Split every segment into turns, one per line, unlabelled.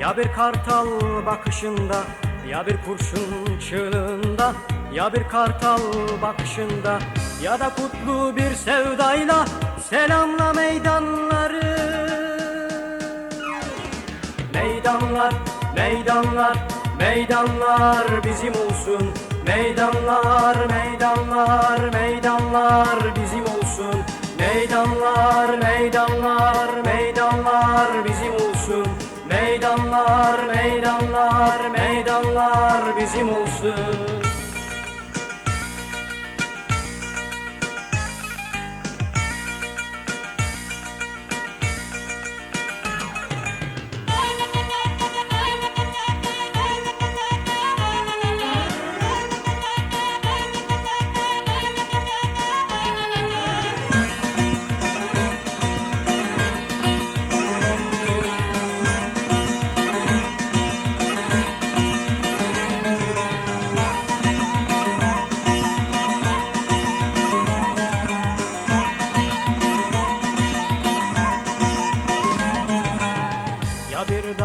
Ya bir kartal bakışında Ya bir kurşun çığlığında Ya bir kartal bakışında Ya da kutlu bir sevdayla Selamla meydanları Meydanlar, meydanlar, meydanlar bizim olsun. Meydanlar, meydanlar, meydanlar bizim olsun. Meydanlar, meydanlar, meydanlar bizim olsun. Meydanlar, meydanlar, meydanlar bizim olsun.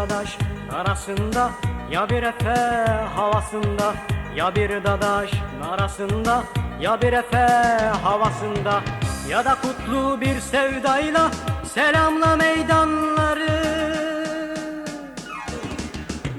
Dadaş arasında ya bir efe havasında Ya bir dadaş arasında ya bir efe havasında. Ya da kutlu bir sevdayla selamla meydanları.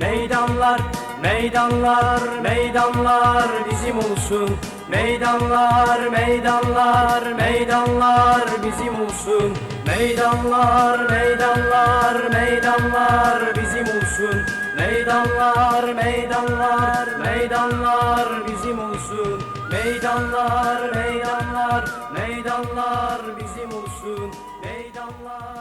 Meydanlar, meydanlar, meydanlar bizim olsun. Meydanlar, meydanlar, meydanlar bizim olsun. Meydanlar, meydanlar, meydanlar bizim olsun. Meydanlar, meydanlar, meydanlar bizim olsun. Meydanlar, meydanlar, meydanlar bizim olsun. Meydanlar.